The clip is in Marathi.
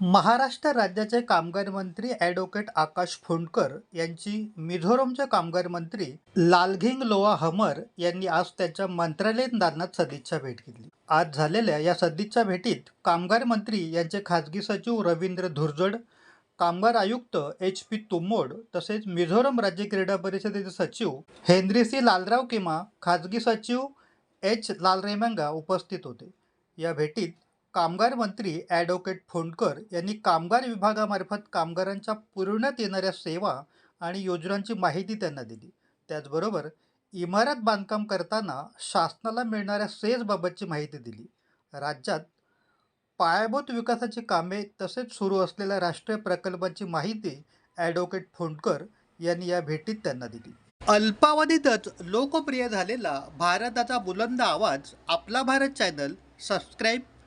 महाराष्ट्र राज्याचे कामगार मंत्री ॲडव्होकेट आकाश फोंडकर यांची मिझोरमचे कामगार मंत्री लालघिंग लोआ हमर यांनी आज त्यांच्या मंत्रालयीन दालनात सदिच्छा भेट घेतली. आज झालेल्या या सदिच्छा भेटीत कामगार मंत्री यांचे खाजगी सचिव रवींद्र धुर्जड कामगार आयुक्त एच पी तुमोड तसेच मिझोरम राज्य क्रीडा परिषदेचे सचिव हेनरीसी लालराव किमा खाजगी सचिव एच लालरेमंगा उपस्थित होते. या भेटीत कामगार मंत्री ॲडव्होकेट फोंडकर यांनी कामगार विभागामार्फत कामगारांच्या पुरवण्यात येणाऱ्या सेवा आणि योजनांची माहिती त्यांना दिली. त्याचबरोबर इमारत बांधकाम करताना शासनाला मिळणाऱ्या सेजबाबतची माहिती दिली. राज्यात पायाभूत विकासाची कामे तसेच सुरू असलेल्या राष्ट्रीय प्रकल्पांची माहिती ॲडव्होकेट फोंडकर यांनी या भेटीत त्यांना दिली. अल्पावधीतच लोकप्रिय झालेला भारताचा बुलंद आवाज आपला Bharat channel subscribe